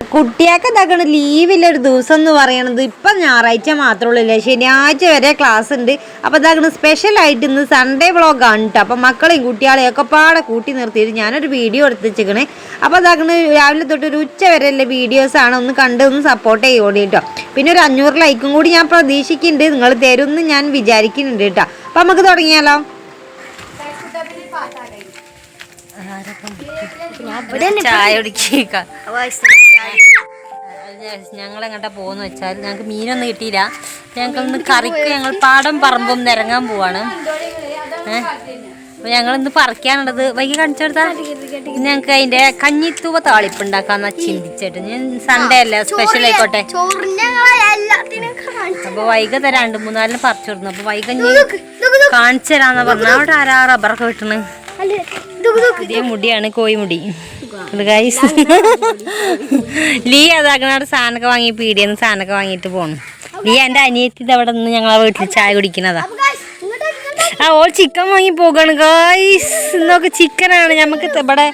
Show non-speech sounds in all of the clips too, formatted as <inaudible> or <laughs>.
കുട്ടിയൊക്കെ ഇതാക്കണ ലീവില്ല ഒരു ദിവസം എന്ന് പറയണത്? ഇപ്പം ഞായറാഴ്ച മാത്രമേ ഉള്ളൂ ശനിയാഴ്ച വരെ ക്ലാസ് ഉണ്ട്. അപ്പോൾ ഇതാക്കണ സ്പെഷ്യൽ ആയിട്ട് ഇന്ന് സൺഡേ വ്ളോഗാണ് കേട്ടോ അപ്പോൾ മക്കളെയും കുട്ടികളെയും ഒക്കെ പാടെ കൂട്ടി നിർത്തിയിട്ട് ഞാനൊരു വീഡിയോ എടുത്ത് വെച്ചിക്കണേ അപ്പോൾ ഇതാക്കണ രാവിലെ തൊട്ട് ഒരു ഉച്ച വരെ അല്ലെ വീഡിയോസ് ആണ്. ഒന്ന് കണ്ട് ഒന്ന് സപ്പോർട്ട് ചെയ്യോടി കേട്ടോ പിന്നെ ഒരു അഞ്ഞൂറ് ലൈക്കും കൂടി ഞാൻ പ്രതീക്ഷിക്കുന്നുണ്ട്. നിങ്ങൾ തരുമെന്ന് ഞാൻ വിചാരിക്കുന്നുണ്ട് കേട്ടോ അപ്പോൾ നമുക്ക് തുടങ്ങിയാലോ? ചായ കുടിക്കുക ഞങ്ങൾ എങ്ങോട്ടാ പോകുന്ന വെച്ചാൽ ഞങ്ങൾക്ക് മീനൊന്നും കിട്ടിയില്ല. ഞങ്ങൾക്കൊന്ന് കറിക്ക് ഞങ്ങൾ പാടം പറമ്പും നിരങ്ങാൻ പോവാണ്. ഏഹ് അപ്പൊ ഞങ്ങൾ ഇന്ന് പറിക്കാനുള്ളത് വൈകി കാണിച്ചു കൊടുത്താൽ ഞങ്ങൾക്ക് അതിന്റെ കഞ്ഞിത്തൂവ താളിപ്പ് ഉണ്ടാക്കാന്ന ചിന്തിച്ചിട്ട് ഞാൻ സൺഡേ അല്ല സ്പെഷ്യൽ ആയിക്കോട്ടെ. അപ്പൊ വൈകി രണ്ട് മൂന്നാലിന് പറിച്ചു കൊടുത്തു അപ്പൊ വൈകി കാണിച്ചു തരാന്ന് പറഞ്ഞ അവിടെ ആരാ റബ്ബറൊക്കെ വെട്ടണ്? പുതിയ മുടിയാണ് കോഴിമുടി. ഗൈസ് ലീ അതാക്കണ സാധനമൊക്കെ വാങ്ങി പീടിയെന്ന് സാധനമൊക്കെ വാങ്ങിയിട്ട് പോണു. ലീ എന്റെ അനിയത്തി അവിടെ നിന്ന് ഞങ്ങളെ വീട്ടിൽ ചായ കുടിക്കണതാ. ആ ഓൾ ചിക്കൻ വാങ്ങി പോകാണ് ഗൈസ് ഇന്നൊക്കെ ചിക്കനാണ് നമുക്ക് ഇവിടെ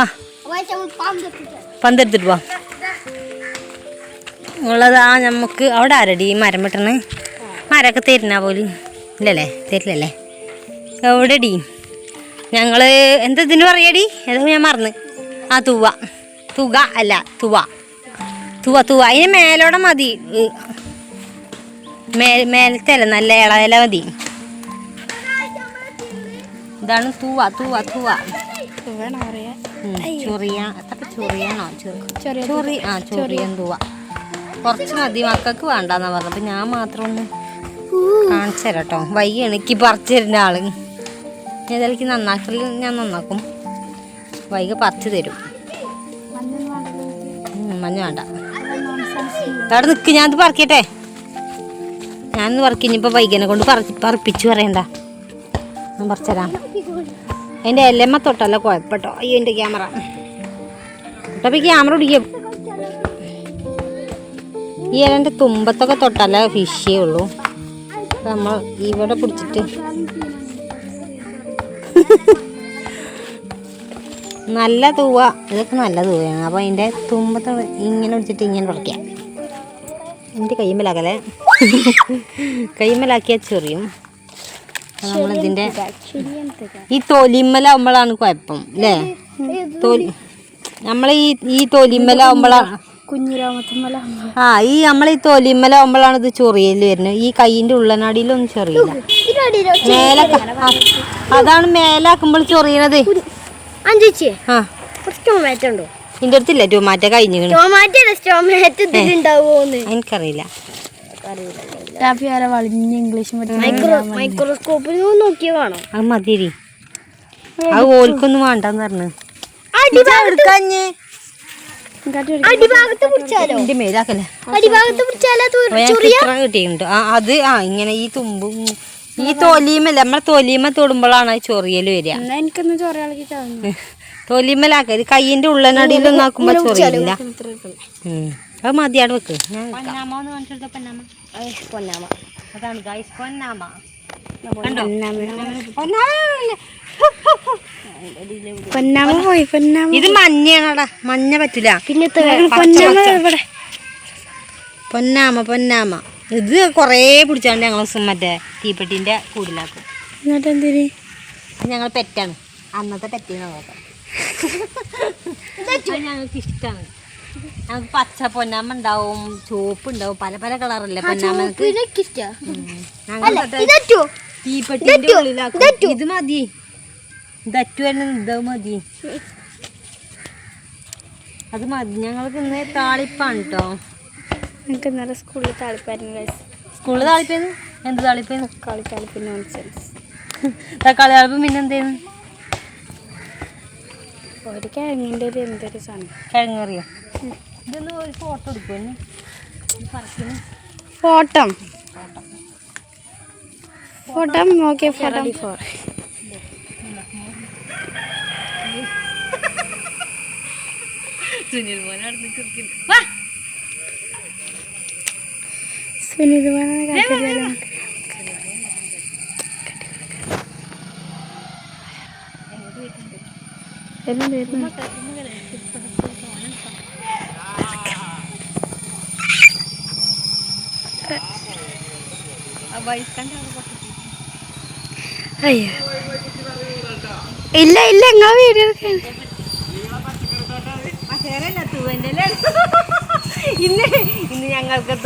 ആ. പന്തെടുത്തിട്ട് പോവാം. ഉള്ളതാ നമുക്ക് അവിടെ ആരടി മരം വെട്ടണ്? മരമൊക്കെ തരുന്ന പോലും. ഇല്ലല്ലേ? തരില്ലല്ലേ? എവിടെടി? ഞങ്ങൾ എന്താ ഇതിന് പറയടി? ഏതോ ഞാൻ മറന്ന്. ആ തുവ. തുക അല്ല തുവ. തുവ തുവ. അതിന് മേലോടെ മതി. മേ മേലത്തെ അല്ല നല്ല ഇളയില മതി. ഇതാണ് തുവ തുവ തുവ. ഉം, ചൊറിയ അതൊക്കെ ചൊറിയാണോ? ചൊറി ചൊറി ആ ചൊറിയൻ തുവ. കുറച്ച് മതി മക്കൾക്ക് വേണ്ടെന്നാ പറഞ്ഞത്. അപ്പൊ ഞാൻ മാത്രം ഒന്ന് കാണിച്ചു തരാം കേട്ടോ വൈകി എനിക്ക് പറിച്ചു തരുന്ന ആൾ. ഏതായാലും നന്നാക്കൽ ഞാൻ നന്നാക്കും. വൈകി പത്ത് തരും. മഞ്ഞ വേണ്ട. അവിടെ നിൽക്ക് ഞാനത് പറക്കട്ടെ. ഞാനൊന്ന് പറക്കി ഇനിയിപ്പോൾ വൈകിനെ കൊണ്ട് പറ പറപ്പിച്ചു പറയണ്ട. ഞാൻ പറിച്ചരാം അതിന്റെ എല്ലമ്മ തൊട്ടല്ല കുഴപ്പട്ടോ. അയ്യോ എന്റെ ക്യാമറ. തൊട്ടപ്പോൾ ക്യാമറ പിടിക്കും. ഈ ഇലന്റെ തുമ്പത്തൊക്കെ തൊട്ടല്ല ഫിഷേ ഉള്ളൂ. നമ്മൾ ഇവിടെ പിടിച്ചിട്ട് നല്ല തൂവ. ഇതൊക്കെ നല്ല തൂവയാണ്. അപ്പോൾ അതിന്റെ തുമ്പത്ത് ഇങ്ങനെ ഒടിച്ചിട്ട് ഇങ്ങനെ പറിക്കാം എന്റെ കയ്യുമ്പലാക്കല്ലേ കയ്യുമ്പലാക്കിയാൽ ചെറിയും. നമ്മളിതിന്റെ ഈ തൊലിമ്മലാവുമ്പോഴാണ് കുഴപ്പം അല്ലേ തൊലി നമ്മൾ ഈ ഈ തൊലിമ്മലാവുമ്പോഴാണ് ആ ഈ നമ്മൾ ഈ തൊലിമ്മലാവുമ്പോഴാണ് ഇത് ചൊറിയൽ വരുന്നത് ഈ കൈയിന്റെ ഉള്ളനാടിയിലൊന്നും ചൊറിയില്ല. മേലെ ആ, അതാണ് മേലാക്കുമ്പോൾ ചൊറിയണത്. കുറച്ച് ടൊമാറ്റോ ഉണ്ടോ? നിന്റെ അടുത്തില്ല ടൊമാറ്റോ കഴിഞ്ഞു ടൊമാറ്റോ ടൊമാറ്റോ ഇതിലുണ്ടാവുമോന്ന് എനിക്കറിയില്ല. ടാപ്പി ആരെ വളഞ്ഞ ഇംഗ്ലീഷ് മൈക്രോ മൈക്രോസ്കോപ്പിൽ നോക്കിയ കാണോ. അത് മതിരി അത് ഓൽക്കൊന്നും വേണ്ടെന്ന് പറഞ്ഞു. അടിഭാഗത്ത് അത് ആ ഇങ്ങനെ ഈ തുമ്പും ഈ തൊലിമല്ല നമ്മളെ തൊലിമ തൊടുമ്പോഴാണ് ചൊറിയൽ വരിക. എന്നാ എനിക്കൊന്ന് ചൊറയാളി <laughs> തൊലിമലാക്ക ഇത് കയ്യിന്റെ ഉള്ളനടിയിലൊന്നും ആക്കുമ്പോ ചൊറിയില്ല. അത് മതിയാണ് വെക്ക് അതാണ് ഗൈസ് പൊന്നാമ. പൊന്നാമ. പോയി പൊന്നാമ ഇത് മഞ്ഞയാണടാ മഞ്ഞ പറ്റില്ല. പിന്നെ പൊന്നാമ പൊന്നാമ പൊന്നാമ. ഇത് കുറേ പിടിച്ചാണ്ട് ഞങ്ങൾ മറ്റേ തീപ്പെട്ടിന്റെ കൂടിലാക്കും. എന്നിട്ട് എന്തിന് ഞങ്ങൾ പെറ്റാണ്. അന്നത്തെ പെറ്റിനെ നോക്കാം ഞങ്ങൾക്ക് ഇഷ്ടമാണ് ഞങ്ങൾക്ക് പച്ച പൊന്നാമ ഉണ്ടാവും ചുവപ്പ് ഉണ്ടാവും പല പല കളറല്ലേ പൊന്നാമക്ക് തീപ്പെട്ടിന്റെ ഉള്ളിലാക്കും. ഇത് മതി. ദറ്റു തന്നെ ഇത് മതി. അത് മതി. ഞങ്ങൾക്ക് ഇന്ന് താളിപ്പാണ് കേട്ടോ എനിക്ക് ഇന്നലെ സ്കൂളിൽ താളിപ്പായിരുന്നു സ്കൂളിൽ താളിപ്പേന്ന് എന്ത് താളിപ്പേന്ന് തക്കാളി താളിപ്പിന് നോൺസെൻസ് തക്കാളി താളിപ്പം പിന്നെ എന്തേന്ന് ഒരു കിഴങ്ങിന്റെ ഒരു എന്തൊരു സാധനം. കിഴങ്ങ് കറിയോ? ഇതൊന്ന് ഒരു ഫോട്ടോ എടുക്കുമെന്ന് ഫോട്ടോ. ഫോട്ടോ? ഫോട്ടം ഓക്കെ ഫോട്ടോ. ഫോർ സുനിൽ മോനെ അവിടെ ചെറുക്കില്ല വാ! എല്ലാം ഇല്ല ഇല്ല ഇങ്ങ വീഡിയോ ഇന്ന് ഇന്ന് ഞങ്ങൾക്ക്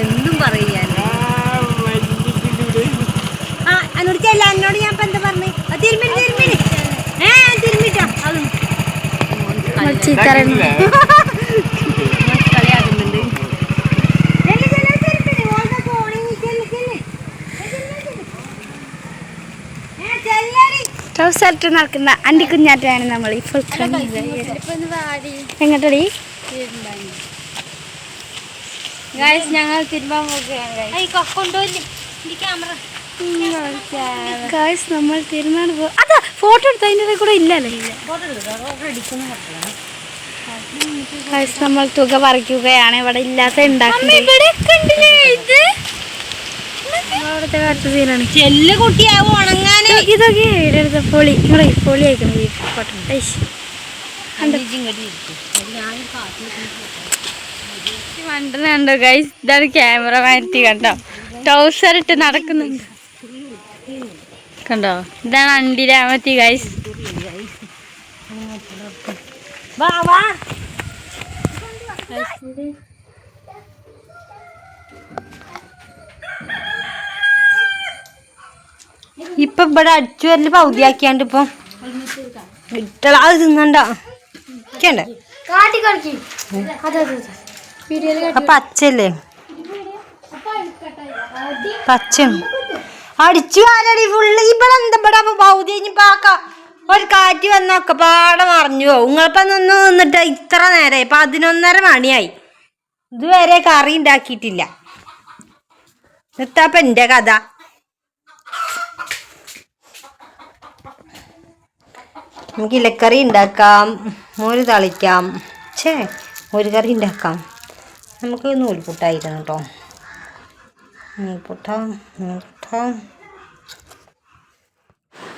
എന്തും ആ എന്നോട് ചെല്ല എന്നോട് ഞാൻ ഇപ്പൊ എന്താ പറഞ്ഞു? തിരുമ്മിന് തിരുമ്മിന് ഏ അതും. നമ്മൾ ചീത്ത പറയുന്നത് കളിയാക്കുന്നുണ്ട് ചെല്ല് ചെല്ല് തിരുമ്മിന് ഓളുടെ ഫോണിൽ ചെല്ല് ചെല്ല് ഏ ചെല്ലടി ട്രൗസറിട്ട് നടക്കുന്ന അണ്ടി കുഞ്ഞാറ്റാണ് നമ്മൾ ഇപ്പോൾ എങ്ങോട്ടടി? ഗായ്സ് ഞങ്ങൾ തിരുമ്പാൻ ഗായ്സ് നമ്മൾ അതാ ഫോട്ടോ എടുത്ത്? അതിന്റെ കൂടെ ഇല്ലല്ലേ. ഗായ്സ് നമ്മൾ തുക പറിക്കുകയാണ്. ഇവിടെ ഇല്ലാത്ത ഉണ്ടാക്കുന്നത് അവിടുത്തെ കാട്ടു സീനാണ് ചെല്ല് കുട്ടിയാവും ഉണങ്ങാന്. ഇതൊക്കെ പൊളി. നിങ്ങളെ പൊളി അയക്കണം ഈ ഐശ്. മണ്ടനുണ്ടോ ഗൈസ് ഇതാണ് ക്യാമറ മാറ്റി കണ്ടോ? ടൗസർ ഇട്ട് നടക്കുന്നുണ്ട്. കണ്ടോ? ഇതാണ് അണ്ടിരാമത്തി ഗൈസ് വാ വാ. ഇപ്പൊ ഇവിടെ അടിച്ചു വരൽ പൗതിയാക്കിയാണ്ട് ഇപ്പൊ ഇട്ടള അത് തിന്നണ്ട. ഇക്കണ്ടേ ആ പച്ചല്ലേ പച്ച അടിച്ചു ആരടി ഫുള്ള് ഇവിടെ എന്താ ഇവിടെ പൗതി ആ ഒരു കാറ്റ് വന്നൊക്കെ പാടെ മറിഞ്ഞു പോകും നിങ്ങളിപ്പോ നിന്ന് നിന്നിട്ട് ഇത്ര നേരമായി പതിനൊന്നര മണിയായി. ഇതുവരെ കറി ഉണ്ടാക്കിയിട്ടില്ല. നിർത്താപ്പ എന്റെ കഥ. നമുക്ക് ഇലക്കറി ഉണ്ടാക്കാം മോര് തളിക്കാം ഛേ മോര് കറി ഉണ്ടാക്കാം. നമുക്ക് നൂൽപുട്ടായിരുന്നു കേട്ടോ. നൂൽപുട്ട നൂൽപുട്ട.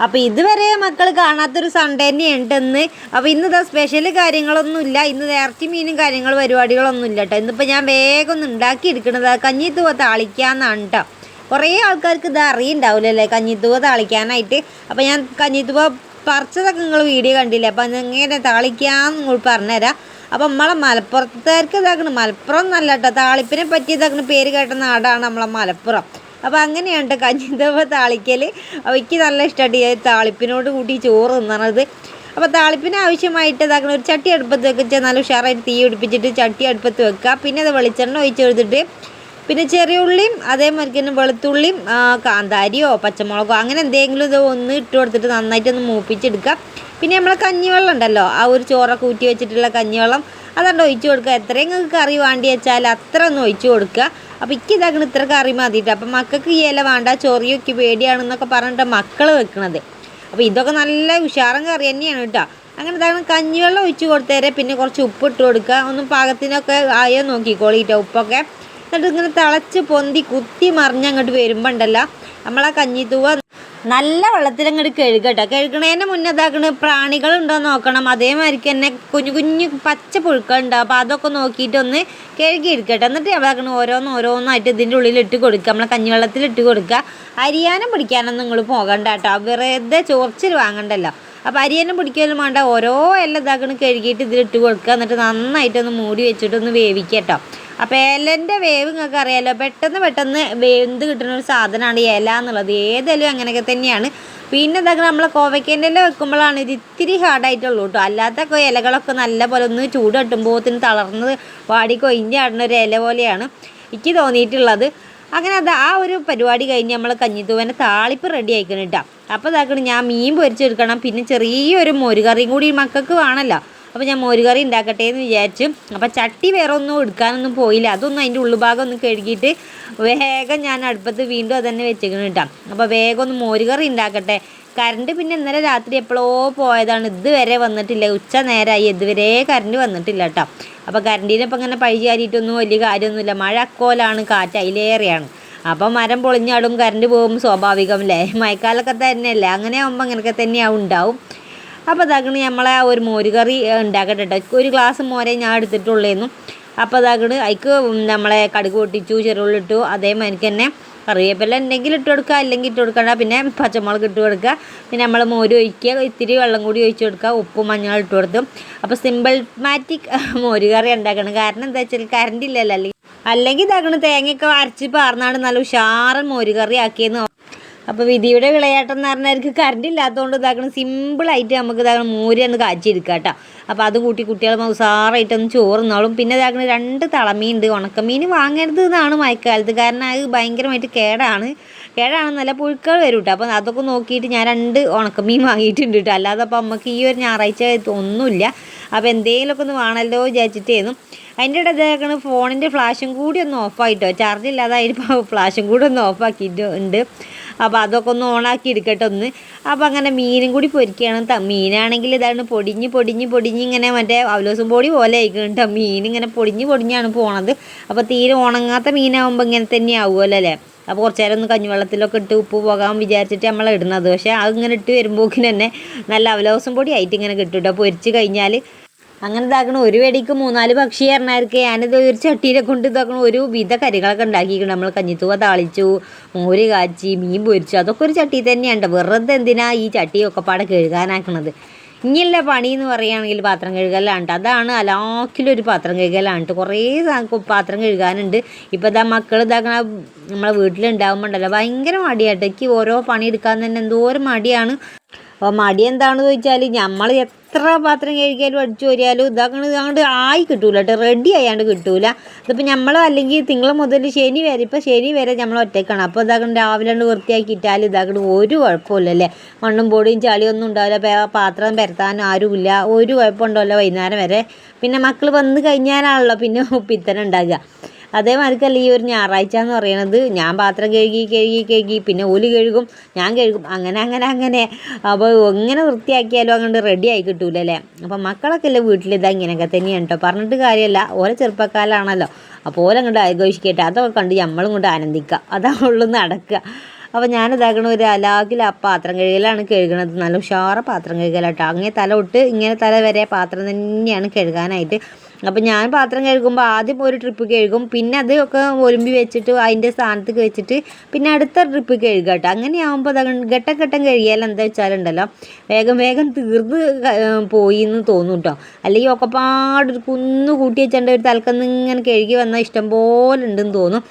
അപ്പോൾ ഇതുവരെ മക്കൾ കാണാത്തൊരു സൺഡേ തന്നെ ഉണ്ടെന്ന്. അപ്പോൾ ഇന്ന് ഇതാ സ്പെഷ്യൽ കാര്യങ്ങളൊന്നുമില്ല. ഇന്ന് ഇറച്ചി മീനും കാര്യങ്ങൾ പരിപാടികളൊന്നും ഇല്ല കേട്ടോ. ഇന്നിപ്പോൾ ഞാൻ വേഗം ഒന്ന് ഉണ്ടാക്കി എടുക്കണത്. കഞ്ഞിത്തൂവ താളിക്കാന്നാണ് കേട്ടോ. കുറേ ആൾക്കാർക്ക് ഇത് അറിയുണ്ടാവില്ലല്ലേ കഞ്ഞിത്തൂവ താളിക്കാനായിട്ട്. അപ്പോൾ ഞാൻ കഞ്ഞിത്തൂവ പറിച്ചതൊക്കെ നിങ്ങൾ വീഡിയോ കണ്ടില്ലേ? അപ്പം അതെങ്ങനെ താളിക്കാന്ന് നിങ്ങൾ പറഞ്ഞുതരാം. അപ്പം നമ്മളെ മലപ്പുറത്തുകാർക്ക് ഇതാക്കണം. മലപ്പുറം എന്നല്ല കേട്ടോ. താളിപ്പിനെ പറ്റി ഇതാക്കണ പേര് കേട്ട നാടാണ് നമ്മളെ മലപ്പുറം. അപ്പോൾ അങ്ങനെയാണ് കഞ്ഞിന്തവ താളിക്കൽ എനിക്ക് നല്ല ഇഷ്ടമായിട്ട് ഈ താളിപ്പിനോട് കൂട്ടി ചോറ് തിന്നണത്. അപ്പോൾ താളിപ്പിന് ആവശ്യമായിട്ട് ഇതാക്കണം ഒരു ചട്ടി അടുപ്പത്ത് വെക്കുക നല്ല ഉഷാറായിട്ട് തീ പിടിപ്പിച്ചിട്ട് ചട്ടി അടുപ്പത്ത് വെക്കുക പിന്നെ അത് വെളിച്ചെണ്ണ ഒഴിച്ച് കൊടുത്തിട്ട് പിന്നെ ചെറിയ ഉള്ളിയും അതേമാതിരി തന്നെ വെളുത്തുള്ളിയും കാന്താരിയോ പച്ചമുളകോ അങ്ങനെ എന്തെങ്കിലും ഇത് ഒന്ന് ഇട്ട് കൊടുത്തിട്ട് നന്നായിട്ട് നന്നായിട്ടൊന്ന് മൂപ്പിച്ചെടുക്കുക. പിന്നെ നമ്മളെ കഞ്ഞിവെള്ളം ഉണ്ടല്ലോ ആ ഒരു ചോറൊക്കെ ഊറ്റി വെച്ചിട്ടുള്ള കഞ്ഞിവെള്ളം അതുകൊണ്ട് ഒഴിച്ചു കൊടുക്കുക. എത്രയും നിങ്ങൾക്ക് കറി വേണ്ടി വെച്ചാൽ അത്ര ഒന്ന് ഒഴിച്ചു കൊടുക്കുക. അപ്പോൾ ഇക്ക് ഇതാക്കണ ഇത്ര കറി മതിയിട്ട് അപ്പം മക്കൾക്ക് ഈ ഇല വേണ്ട ചൊറിയൊക്കെ പേടിയാണെന്നൊക്കെ പറഞ്ഞിട്ട് മക്കൾ വെക്കണത്. അപ്പോൾ ഇതൊക്കെ നല്ല ഉഷാറും കറി തന്നെയാണ് കേട്ടോ. അങ്ങനെ ഇതാണ് കഞ്ഞിവെള്ളം ഒഴിച്ച് കൊടുത്തേരെ പിന്നെ കുറച്ച് ഉപ്പ് ഇട്ട് കൊടുക്കുക. ഒന്നും പാകത്തിനൊക്കെ ആയോ നോക്കിക്കോളിട്ടോ ഉപ്പൊക്കെ. എന്നിട്ട് ഇങ്ങനെ തിളച്ച് പൊന്തി കുത്തി മറിഞ്ഞ് അങ്ങോട്ട് വരുമ്പോൾ ഉണ്ടല്ലോ നമ്മളാ കഞ്ഞിത്തൂവ നല്ല വെള്ളത്തിൽ അങ്ങോട്ട് കഴുകട്ടോ കഴുകണേന്റെ മുന്നേ ഇതാക്കണ പ്രാണികളുണ്ടോ നോക്കണം. അതേമാതിരിക്ക് തന്നെ കുഞ്ഞു കുഞ്ഞു പച്ച പുഴുക്കളുണ്ടാവും അപ്പോൾ അതൊക്കെ നോക്കിയിട്ടൊന്ന് കഴുകി എടുക്കട്ടെ. എന്നിട്ട് ഇതാക്കണ ഓരോന്ന് ഓരോന്നായിട്ട് ഇതിന്റെ ഉള്ളിൽ ഇട്ട് കൊടുക്കുക. നമ്മളെ കഞ്ഞിവെള്ളത്തിൽ ഇട്ട് കൊടുക്കുക. അരിയാനും പിടിക്കാനൊന്നും നിങ്ങൾ പോകണ്ട കേട്ടോ. വെറുതെ ചോർച്ചിൽ വാങ്ങണ്ടല്ലോ. അപ്പോൾ അരിയനും പിടിക്കലും വേണ്ട. ഓരോ എല്ലാം ഇതാക്കണ കഴുകിയിട്ട് ഇതിലിട്ട് കൊടുക്കുക. എന്നിട്ട് നന്നായിട്ടൊന്ന് മൂടി വെച്ചിട്ടൊന്ന് വേവിക്കുക കേട്ടോ. അപ്പോൾ ഏലന്റെ വേവ് നിങ്ങൾക്ക് അറിയാമല്ലോ പെട്ടെന്ന് പെട്ടെന്ന് വെന്ത് കിട്ടുന്ന ഒരു സാധനമാണ് ഇല എന്നുള്ളത്. ഏതെങ്കിലും അങ്ങനെയൊക്കെ തന്നെയാണ്. പിന്നെ ഇതൊക്കെ നമ്മൾ കോവയ്ക്കേന്റെ ഇല വെക്കുമ്പോഴാണ് ഇത് ഇത്തിരി ഹാർഡായിട്ടുള്ളൂ കേട്ടോ അല്ലാത്ത ഇലകളൊക്കെ നല്ല പോലെ ഒന്ന് ചൂട് തട്ടുമ്പോഴത്തിന് തളർന്ന് വാടി കൊയിഞ്ഞാടുന്ന ഒരു ഇല പോലെയാണ് എനിക്ക് തോന്നിയിട്ടുള്ളത്. അങ്ങനെ അത് ആ ഒരു പരിപാടി കഴിഞ്ഞ് നമ്മൾ കഞ്ഞിത്തൂവനെ താളിപ്പ് റെഡി ആയിക്കണം കേട്ടോ അപ്പോൾ ഇതാക്കണം ഞാൻ മീൻ പൊരിച്ചെടുക്കണം. പിന്നെ ചെറിയൊരു മോരുകറിയും കൂടി മക്കൾക്ക് വേണമല്ലോ അപ്പോൾ ഞാൻ മോരുകറി ഉണ്ടാക്കട്ടെ എന്ന് വിചാരിച്ചു. അപ്പോൾ ചട്ടി വേറെ ഒന്നും എടുക്കാനൊന്നും പോയില്ല. അതൊന്നും അതിന്റെ ഉള്ളുഭാഗം ഒന്ന് കഴുകിയിട്ട് വേഗം ഞാൻ അടുപ്പത്ത് വീണ്ടും അതന്നെ വെച്ചേക്കണം കേട്ടോ അപ്പോൾ വേഗം ഒന്ന് മോരുകറി ഉണ്ടാക്കട്ടെ. കറണ്ട് പിന്നെ ഇന്നലെ രാത്രി എപ്പോഴോ പോയതാണ്. ഇതുവരെ വന്നിട്ടില്ല. ഉച്ച നേരമായി ഇതുവരെ കറണ്ട് വന്നിട്ടില്ല കേട്ടോ അപ്പോൾ കറണ്ടിനെ ഇപ്പം ഇങ്ങനെ പഴി കയറിയിട്ടൊന്നും വലിയ കാര്യമൊന്നുമില്ല. മഴ അക്കോലാണ്. കാറ്റ് അതിലേറെയാണ് അപ്പം മരം പൊളിഞ്ഞാടും കറണ്ട് പോകും സ്വാഭാവികം അല്ലേ മഴക്കാലമൊക്കെ തന്നെയല്ലേ? അങ്ങനെ ആകുമ്പോൾ അങ്ങനെയൊക്കെ തന്നെയാവും ഉണ്ടാവും. അപ്പോൾ ഇതാക്കണ് നമ്മളെ ഒരു മോരുകറി ഉണ്ടാക്കട്ടെ കേട്ടോ ഒരു ഗ്ലാസ് മോരെ ഞാൻ എടുത്തിട്ടുള്ളേന്നു. അപ്പോൾ ഇതാക്കണ് അതിക്ക് നമ്മളെ കടുക് പൊട്ടിച്ചു ചെറുള്ളി ഇട്ടു അതേമാതിരിക്ക് തന്നെ കറിവേപ്പില ഉണ്ടെങ്കിൽ ഇട്ട് കൊടുക്കുക അല്ലെങ്കിൽ ഇട്ട് കൊടുക്കണ്ട. പിന്നെ പച്ചമുളക് ഇട്ട് കൊടുക്കുക. പിന്നെ നമ്മൾ മോര് ഒഴിക്കുക ഇത്തിരി വെള്ളം കൂടി ഒഴിച്ച് കൊടുക്കുക ഉപ്പും മഞ്ഞൾ ഇട്ട് കൊടുത്തു. അപ്പോൾ സിമ്പിൾ മാറ്റിക് മോര് കറി ഉണ്ടാക്കണം. കാരണം എന്താ വെച്ചാൽ കറണ്ട് ഇല്ലല്ലോ. അല്ലെങ്കിൽ അല്ലെങ്കിൽ ഇതാക്കണ തേങ്ങയൊക്കെ അരച്ച് പാർന്നാണ് നല്ല ഉഷാറൻ മോര് കറി ആക്കിയെന്ന് അപ്പോൾ വിധിയുടെ വിളയാട്ടം എന്ന് പറഞ്ഞാൽ അവർക്ക് കറണ്ട് ഇല്ലാത്തതുകൊണ്ട് ഇതാക്കണം സിമ്പിളായിട്ട് നമുക്ക് ഇതാക്കണം മോര് ഒന്ന് കാച്ചിയെടുക്കാം കേട്ടോ അപ്പോൾ അത് കൂട്ടി കുട്ടികൾ ഉസാറായിട്ടൊന്ന് ചോറുന്നോളും. പിന്നെ ഇതാക്കണം രണ്ട് തളമീൻ ഉണ്ട് ഉണക്കമീൻ വാങ്ങരുത് എന്നാണ് മഴക്കാലത്ത്. കാരണം അത് ഭയങ്കരമായിട്ട് കേടാണ്. കേടാണെന്നല്ല പുഴുക്കൾ വരും കേട്ടോ അപ്പോൾ അതൊക്കെ നോക്കിയിട്ട് ഞാൻ രണ്ട് ഉണക്കമീൻ വാങ്ങിയിട്ടുണ്ട് കേട്ടോ. അല്ലാതെ അപ്പോൾ നമുക്ക് ഈ ഒരു ഞായറാഴ്ച ഒന്നുമില്ല അപ്പോൾ എന്തെങ്കിലുമൊക്കെ ഒന്ന് വേണമല്ലോ വിചാരിച്ചിട്ടേന്നു. അതിന്റെ ഇടയിൽ ഇതാക്കണ ഫോണിന്റെ ഫ്ലാഷും കൂടി ഒന്ന് ഓഫായിട്ടോ ചാർജ് ഇല്ലാതായിട്ട് ഫ്ലാഷും കൂടി ഒന്ന് ഓഫാക്കിയിട്ട് ഉണ്ട് അപ്പോൾ അതൊക്കെ ഒന്ന് ഓണാക്കി എടുക്കട്ടെ ഒന്ന്. അപ്പോൾ അങ്ങനെ മീനും കൂടി പൊരിക്കുകയാണ് മീനാണെങ്കിൽ ഇതാണ് പൊടിഞ്ഞ് പൊടിഞ്ഞ് പൊടിഞ്ഞ് ഇങ്ങനെ മറ്റേ അവലോസും പൊടി പോലെ ആയിരിക്കും കേട്ടോ മീൻ പൊടിഞ്ഞ് പൊടിഞ്ഞാണ് പോണത്. അപ്പോൾ തീരെ ഉണങ്ങാത്ത മീനാവുമ്പോൾ ഇങ്ങനെ തന്നെ ആവുമല്ലോ അല്ലേ? അപ്പോൾ കുറച്ച് നേരം ഒന്ന് കഞ്ഞിവെള്ളത്തിലൊക്കെ ഇട്ട് ഉപ്പ് പോകാൻ വിചാരിച്ചിട്ട് നമ്മൾ ഇടുന്നത്. പക്ഷേ അതിങ്ങനെ ഇട്ട് വരുമ്പോക്കിന് തന്നെ നല്ല അവലോസം പൊടി ആയിട്ട് ഇങ്ങനെ കിട്ടും കേട്ടോ പൊരിച്ച് കഴിഞ്ഞാൽ അങ്ങനെ ഇതാക്കണം ഒരു വെടിക്ക് മൂന്നാൽ പക്ഷി പറഞ്ഞാർക്ക് ഞാനിത് ഒരു ചട്ടിയിലെ കൊണ്ട് ഇതാക്കണം ഒരു വിധ കറികളൊക്കെ ഉണ്ടാക്കിക്കണം നമ്മൾ കഞ്ഞിത്തൂവ താളിച്ചു മോര് കാച്ചി മീൻ പൊരിച്ചു. അതൊക്കെ ഒരു ചട്ടി തന്നെയാണ് വെറുതെ എന്തിനാ ഈ ചട്ടിയൊക്കെ പാടെ കഴുകാനാക്കണത്? ഇനിയല്ല പണി എന്ന് പറയുകയാണെങ്കിൽ പാത്രം കഴുകലാണ് അതാണ് അലാക്കിലൊരു പാത്രം കഴുകലാണ് കുറേ പാത്രം കഴുകാനുണ്ട്. ഇപ്പോൾ ഇതാ മക്കൾ ഇതാക്കണ നമ്മളെ വീട്ടിലുണ്ടാകുമ്പോണ്ടല്ലോ ഭയങ്കര മടിയാട്ടോ. എനിക്ക് ഓരോ പണി എടുക്കാൻ തന്നെ എന്തോരം മടിയാണ്. അപ്പോൾ മടി എന്താണെന്ന് ചോദിച്ചാൽ നമ്മൾ എത്ര പാത്രം കഴുകിയാലും അടിച്ചു വരിയാലും ഇതാക്കണ അങ്ങോട്ട് ആയി കിട്ടൂല കേട്ടോ റെഡി ആയാണ്ട് കിട്ടൂല. ഇതിപ്പോൾ നമ്മൾ അല്ലെങ്കിൽ തിങ്കൾ മുതൽ ശനി വരെ ഇപ്പോൾ ശനി വരെ നമ്മൾ ഒറ്റയ്ക്കാണ് അപ്പോൾ ഇതാകണം രാവിലെ കൊണ്ട് വൃത്തിയാക്കിയിട്ടാൽ ഇതാകണം ഒരു കുഴപ്പമില്ലല്ലേ മണ്ണും പൊടിയും ചളിയൊന്നും ഉണ്ടാവില്ല. പാത്രം പരത്താനും ആരുമില്ല. ഒരു കുഴപ്പമുണ്ടല്ലോ വൈകുന്നേരം വരെ. പിന്നെ മക്കൾ വന്ന് കഴിഞ്ഞാലാണല്ലോ പിന്നെ ഉപ്പിത്തന ഉണ്ടാകുക അതേമാതിരിക്കല്ല ഈ ഒരു ഞായറാഴ്ച എന്ന് പറയുന്നത് ഞാൻ പാത്രം കഴുകി കഴുകി കഴുകി പിന്നെ ഓൽ കഴുകും ഞാൻ കഴുകും അങ്ങനെ അങ്ങനെ അങ്ങനെ. അപ്പോൾ എങ്ങനെ വൃത്തിയാക്കിയാലും അങ്ങോട്ട് റെഡി ആയി കിട്ടൂലല്ലേ? അപ്പം മക്കളൊക്കെ അല്ലേ വീട്ടിൽ ഇതാ ഇങ്ങനെയൊക്കെ തന്നെയാണ് കേട്ടോ പറഞ്ഞിട്ട് കാര്യമല്ല ഓരോ ചെറുപ്പക്കാലാണല്ലോ. അപ്പോൾ ഓരോ അങ്ങോട്ട് ആഘോഷിക്കട്ടെ. അതൊക്കെ കണ്ട് നമ്മളും കൊണ്ട് ആനന്ദിക്കുക അതാ ഉള്ളു നടക്കുക അപ്പോൾ ഞാൻ ഇതാക്കണ ഒരു അലാക്കിൽ ആ പാത്രം കഴുകലാണ് കഴുകണത്. നല്ല ഉഷാറ പാത്രം കഴുകലാട്ടോ. അങ്ങനെ തല തൊട്ട് ഇങ്ങനെ തല വരെ പാത്രം തന്നെയാണ് കഴുകാനായിട്ട് അപ്പോൾ ഞാൻ പാത്രം കഴുകുമ്പോൾ ആദ്യം ഒരു ട്രിപ്പ് കഴുകും. പിന്നെ അത് ഒക്കെ ഒലുമ്പി വെച്ചിട്ട് അതിന്റെ സ്ഥാനത്തേക്ക് വെച്ചിട്ട് പിന്നെ അടുത്ത ട്രിപ്പ് കഴുകുക കേട്ടോ. അങ്ങനെയാകുമ്പോൾ ഘട്ടം ഘട്ടം കഴുകിയാൽ എന്താ വെച്ചാലുണ്ടല്ലോ വേഗം വേഗം തീർന്ന് പോയി എന്ന് തോന്നും കേട്ടോ. അല്ലെങ്കിൽ ഒക്കെപ്പാടൊരു കുന്നു കൂട്ടി വെച്ചിട്ട് ഒരു തലക്കന്ന് ഇങ്ങനെ കഴുകി വന്നാൽ ഇഷ്ടം പോലെ ഉണ്ടെന്ന് തോന്നും.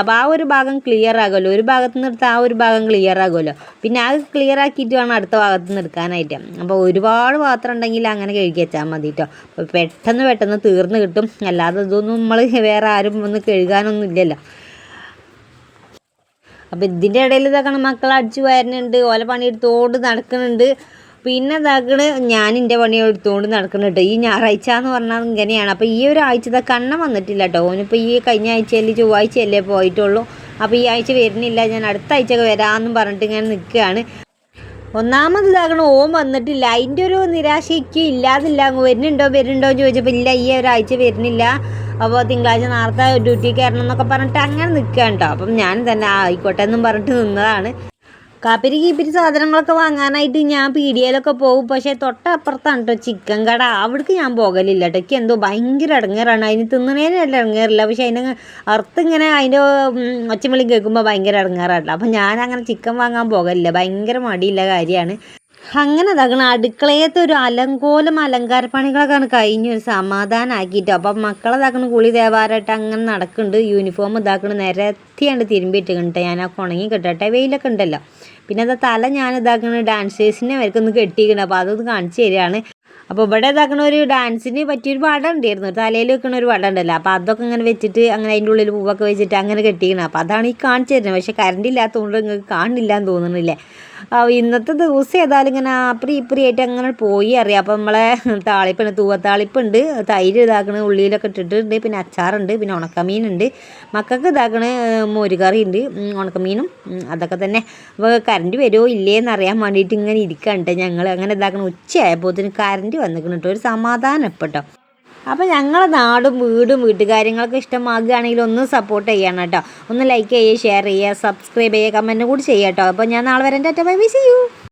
അപ്പോൾ ആ ഒരു ഭാഗം ക്ലിയർ ആകുമല്ലോ. ഒരു ഭാഗത്ത് നിന്ന് ആ ഒരു ഭാഗം ക്ലിയർ ആകുമല്ലോ. പിന്നെ അത് ക്ലിയർ ആക്കിയിട്ട് വേണം അടുത്ത ഭാഗത്ത് നിന്ന് എടുക്കാനായിട്ട്. അപ്പോൾ ഒരുപാട് പാത്രം ഉണ്ടെങ്കിൽ അങ്ങനെ കഴുകി വെച്ചാൽ മതി കേട്ടോ അപ്പോൾ പെട്ടെന്ന് പെട്ടെന്ന് തീർന്ന് കിട്ടും. അല്ലാതെ ഇതൊന്നും നമ്മൾ വേറെ ആരും ഒന്ന് കഴുകാനൊന്നും ഇല്ലല്ലോ. അപ്പോൾ ഇതിന്റെ ഇടയിൽ ഇതാക്കണം മക്കൾ വരുന്നുണ്ട്. ഓല പണിയെടുത്തോണ്ട് നടക്കുന്നുണ്ട്. പിന്നെ ഇതാക്കണ് ഞാൻ എന്റെ പണി എടുത്തുകൊണ്ട് നടക്കുന്നുണ്ട് ഈ ഞായറാഴ്ച എന്ന് പറഞ്ഞാൽ ഇങ്ങനെയാണ്. അപ്പോൾ ഈ ഒരു ആഴ്ച ഇതാ കണ്ണം വന്നിട്ടില്ല കേട്ടോ ഓനിപ്പോൾ ഈ കഴിഞ്ഞ ആഴ്ചയിൽ ചൊവ്വാഴ്ചയല്ലേ പോയിട്ടുള്ളൂ. അപ്പോൾ ഈ ആഴ്ച വരുന്നില്ല. ഞാൻ അടുത്ത ആഴ്ചയൊക്കെ വരാമെന്നും പറഞ്ഞിട്ട് ഇങ്ങനെ നിൽക്കുകയാണ് ഒന്നാമത് ഇതാകണം ഓൻ വന്നിട്ടില്ല. അതിന്റെ ഒരു നിരാശയ്ക്ക് ഇല്ലാതില്ല. അങ്ങ് വരുന്നുണ്ടോ വരുന്നുണ്ടോ എന്ന് ചോദിച്ചപ്പോൾ ഇല്ല ഈ ഒരാഴ്ച വരുന്നില്ല. അപ്പോൾ തിങ്കളാഴ്ച നേരത്തെ ഡ്യൂട്ടി കയറണം എന്നൊക്കെ പറഞ്ഞിട്ട് അങ്ങനെ നിൽക്കുകയാണ് കേട്ടോ അപ്പം ഞാൻ തന്നെ ആയിക്കോട്ടെ എന്നും പറഞ്ഞിട്ട് നിന്നതാണ്. കാപ്പിരി കീപ്പിരി സാധനങ്ങളൊക്കെ വാങ്ങാനായിട്ട് ഞാൻ പീടികയിലൊക്കെ പോകും. പക്ഷേ തൊട്ടപ്പുറത്താണ് കേട്ടോ ചിക്കൻ കട. അവിടേക്ക് ഞാൻ പോകലില്ല കേട്ടോ എനിക്ക് എന്തോ ഭയങ്കര ഇടങ്ങേറാണ്. അതിന് തിന്നണേനല്ല ഇടങ്ങേറില്ല. പക്ഷേ അതിന് അർത്ഥം ഇങ്ങനെ അതിന്റെ ഒച്ചമിളി കേൾക്കുമ്പോൾ ഭയങ്കര ഇടങ്ങേറാണല്ലോ അപ്പം ഞാൻ അങ്ങനെ ചിക്കൻ വാങ്ങാൻ പോകലില്ല. ഭയങ്കര മടിയുള്ള കാര്യമാണ്. അങ്ങനെ തകണം അടുക്കളയത്തെ ഒരു അലങ്കോലം അലങ്കാര പണികളൊക്കെ കഴിഞ്ഞ് ഒരു സമാധാനമാക്കിയിട്ട് അപ്പം മക്കളെ തകണം കുളി ദേവാരായിട്ട് അങ്ങനെ നടക്കുന്നുണ്ട്. യൂണിഫോം ഇതാക്കണം നിരത്തിയാണ്ട് തിരുമ്പിയിട്ട് കണ്ടിട്ട് ഞാൻ ആ ഉണങ്ങി കിട്ടട്ടെ. വെയിലൊക്കെ ഉണ്ടല്ലോ. പിന്നെ അത് തല ഞാൻ ഇതാക്കണ ഡാൻസേഴ്സിനെ അവർക്കൊന്ന് കെട്ടിക്കണം അപ്പോൾ അതൊന്ന് കാണിച്ചു തരികയാണ്. അപ്പോൾ ഇവിടെ ഇതാക്കണ ഒരു ഡാൻസിന് പറ്റിയൊരു വട ഉണ്ടായിരുന്നു. തലയിൽ വെക്കണ ഒരു വട ഉണ്ടല്ലോ. അപ്പോൾ അതൊക്കെ ഇങ്ങനെ വെച്ചിട്ട് അങ്ങനെ അതിന്റെ ഉള്ളിൽ പൂവൊക്കെ വെച്ചിട്ട് അങ്ങനെ കെട്ടിക്കണം അപ്പോൾ അതാണ് ഈ കാണിച്ചു തരുന്നത്. പക്ഷേ കറണ്ട് ഇല്ലാത്തതുകൊണ്ട് നിങ്ങൾക്ക് കാണില്ല എന്ന് തോന്നുന്നില്ലേ. ഇന്നത്തെ ദിവസം ഏതായാലും ഇങ്ങനെ അപ്പറി ഇപ്പറി ആയിട്ട് അങ്ങനെ പോയി അറിയാം. അപ്പം നമ്മളെ താളിപ്പുണ്ട് തൂവത്താളിപ്പുണ്ട് തൈര് ഇതാക്കണ ഉള്ളിയിലൊക്കെ ഇട്ടിട്ടുണ്ട് പിന്നെ അച്ചാറുണ്ട് പിന്നെ ഉണക്കമീനുണ്ട്. മക്കൾക്ക് ഇതാക്കണ മോരുകറി ഉണ്ട് ഉണക്കമീനും അതൊക്കെ തന്നെ. അപ്പോൾ കറണ്ട് വരുമോ ഇല്ലേ എന്നറിയാൻ വേണ്ടിയിട്ട് ഇങ്ങനെ ഇരിക്കണ്ട ഞങ്ങൾ അങ്ങനെ ഇതാക്കണ ഉച്ചയായപ്പോൾ കറണ്ട് വന്നിക്കണം കേട്ടോ ഒരു സമാധാനം ഇപ്പം കേട്ടോ അപ്പോൾ ഞങ്ങൾ നാടും വീടും വീട്ടുകാര്യങ്ങളൊക്കെ ഇഷ്ടമാകുകയാണെങ്കിൽ ഒന്ന് സപ്പോർട്ട് ചെയ്യണം കേട്ടോ. ഒന്ന് ലൈക്ക് ചെയ്യുക ഷെയർ ചെയ്യുക സബ്സ്ക്രൈബ് ചെയ്യുക കമന്റും കൂടി ചെയ്യാം കേട്ടോ. അപ്പോൾ ഞാൻ നാളെ വരാൻ tata bye bye see you